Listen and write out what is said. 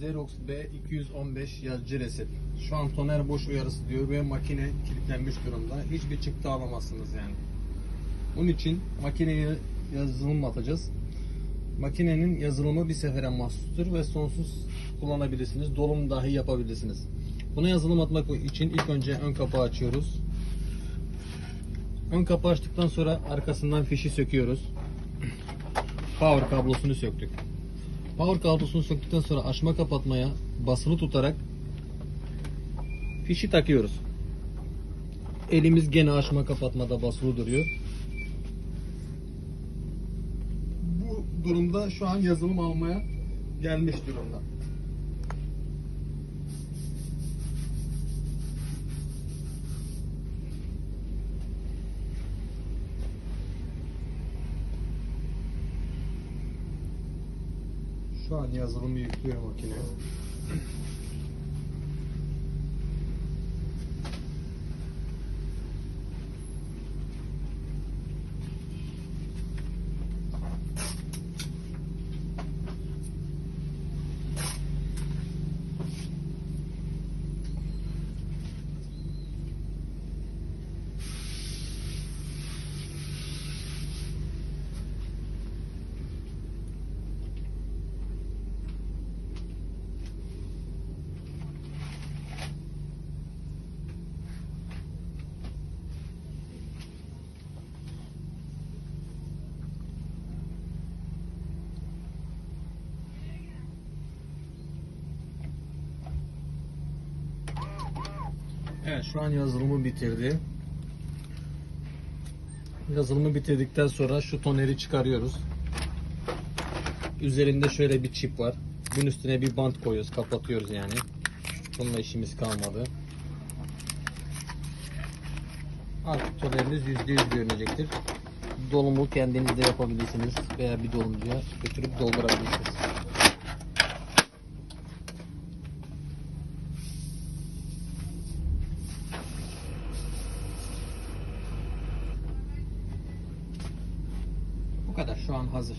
Xerox B215 yazıcı reset. Şu an toner boş uyarısı diyor ve makine kilitlenmiş durumda. Hiçbir çıktı alamazsınız yani. Bunun için makineye yazılım atacağız. Makinenin yazılımı bir sefere mahsustur ve sonsuz kullanabilirsiniz. Dolum dahi yapabilirsiniz. Buna yazılım atmak için ilk önce ön kapağı açıyoruz. Ön kapağı açtıktan sonra arkasından fişi söküyoruz. Power kablosunu söktük. Power kablosunu söktükten sonra açma kapatmaya basılı tutarak fişi takıyoruz. Elimiz gene açma kapatmada basılı duruyor. Bu durumda şu an yazılım almaya gelmiş durumda. Şu an yazılımı yüklüyor makine. Evet şu an yazılımı bitirdi. Yazılımı bitirdikten sonra şu toneri çıkarıyoruz. Üzerinde şöyle bir çip var. Bunun üstüne bir bant koyuyoruz, kapatıyoruz yani. Bununla işimiz kalmadı. Artık toneriniz %100 görünecektir. Dolumu kendiniz de yapabilirsiniz veya bir dolumcuya götürüp doldurabilirsiniz. Şu an hazır.